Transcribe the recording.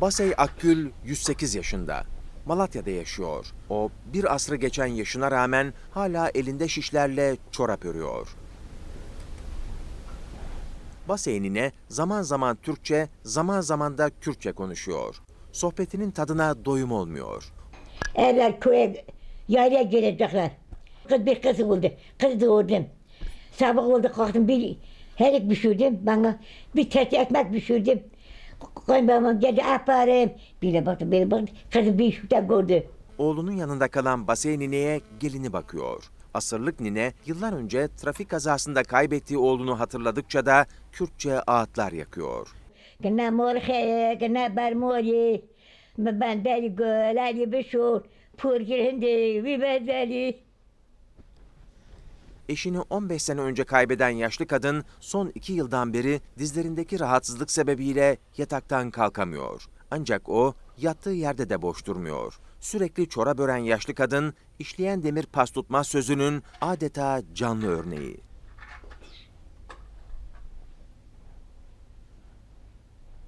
Basey Akgül 108 yaşında. Malatya'da yaşıyor. O bir asrı geçen yaşına rağmen hala elinde şişlerle çorap örüyor. Basey nine zaman zaman Türkçe, zaman zaman da Kürtçe konuşuyor. Sohbetinin tadına doyum olmuyor. Evvel köye yaylaya gelecekler. Kız bir kız oldu. Kız doğurdum. Sabah oldu kalktım bir herik pişirdim. Bana bir tepsi ekmek pişirdim. Kayınbabam geldi aparayım. Bir baktım bir baktım. Kızı bir şurada gördü. Oğlunun yanında kalan Basey nineye gelini bakıyor. Asırlık nine yıllar önce trafik kazasında kaybettiği oğlunu hatırladıkça da Kürtçe ağıtlar yakıyor. Gına morhe, gına bermori. Ben deli göleli bir şur. Pur girindi, bir bedeli. Eşini 15 sene önce kaybeden yaşlı kadın son iki yıldan beri dizlerindeki rahatsızlık sebebiyle yataktan kalkamıyor. Ancak o yattığı yerde de boş durmuyor. Sürekli çorap ören yaşlı kadın işleyen demir pas tutmaz sözünün adeta canlı örneği.